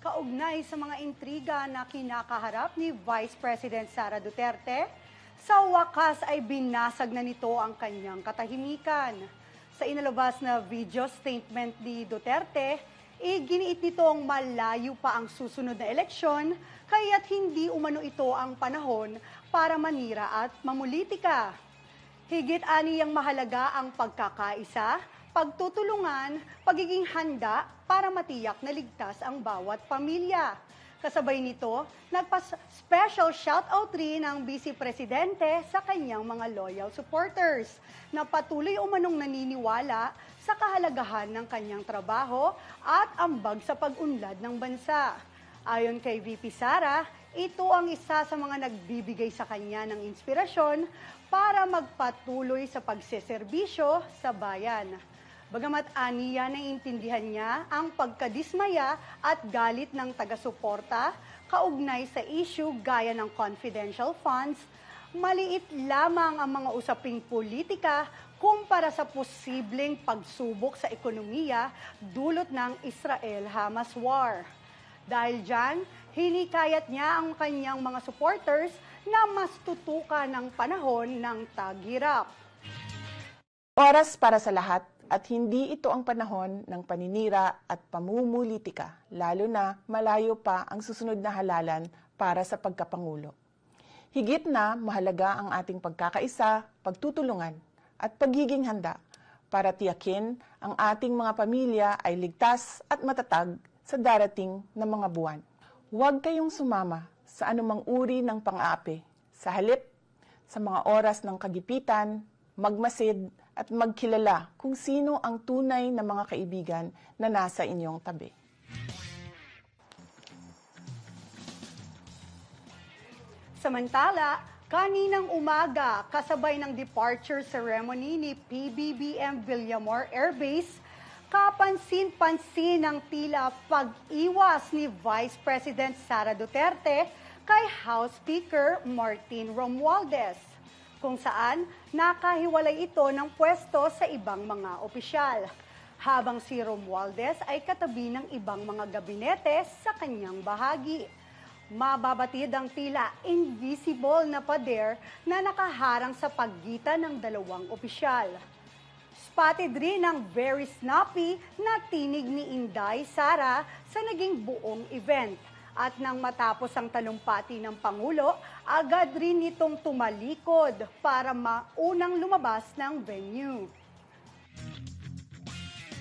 kaugnay sa mga intriga na kinakaharap ni Vice President Sara Duterte, sa wakas ay binasag na nito ang kanyang katahimikan. Sa inalabas na video statement ni Duterte, iginiit nitong malayo pa ang susunod na eleksyon, kaya't hindi umano ito ang panahon para manira at mamulitika. Higit aniyang mahalaga ang pagkakaisa, pagtutulungan, pagiging handa para matiyak na ligtas ang bawat pamilya. Kasabay nito, nagpa-special shoutout rin ang Vice Presidente sa kanyang mga loyal supporters na patuloy umanong naniniwala sa kahalagahan ng kanyang trabaho at ambag sa pag-unlad ng bansa. Ayon kay VP Sara, ito ang isa sa mga nagbibigay sa kanya ng inspirasyon para magpatuloy sa pagseserbisyo sa bayan. Bagamat aniya naiintindihan niya ang pagkadismaya at galit ng taga-suporta kaugnay sa issue gaya ng confidential funds, maliit lamang ang mga usaping politika kumpara sa posibleng pagsubok sa ekonomiya dulot ng Israel-Hamas war. Dahil dyan, hinikayat niya ang kanyang mga supporters na mas tutukan ng panahon ng taghirap. Oras para sa lahat at hindi ito ang panahon ng paninira at pamumulitika, lalo na malayo pa ang susunod na halalan para sa pagkapangulo. Higit na mahalaga ang ating pagkakaisa, pagtutulungan at pagiging handa para tiyakin ang ating mga pamilya ay ligtas at matatag sa darating na mga buwan. Huwag kayong sumama sa anumang uri ng pang-aapi. Sa halip, sa mga oras ng kagipitan, magmasid at magkilala kung sino ang tunay na mga kaibigan na nasa inyong tabi. Samantala, kaninang umaga, kasabay ng departure ceremony ni PBBM Villamor Air Base, kapansin-pansin ang tila pag-iwas ni Vice President Sara Duterte kay House Speaker Martin Romualdez, kung saan nakahiwalay ito ng pwesto sa ibang mga opisyal. Habang si Romualdez ay katabi ng ibang mga gabinete sa kanyang bahagi mababatid ang tila invisible na pader na nakaharang sa pagitan ng dalawang opisyal. Spotted rin ang very snappy na tinig ni Inday Sara sa naging buong event. At nang matapos ang talumpati ng Pangulo, agad rin itong tumalikod para maunang lumabas ng venue.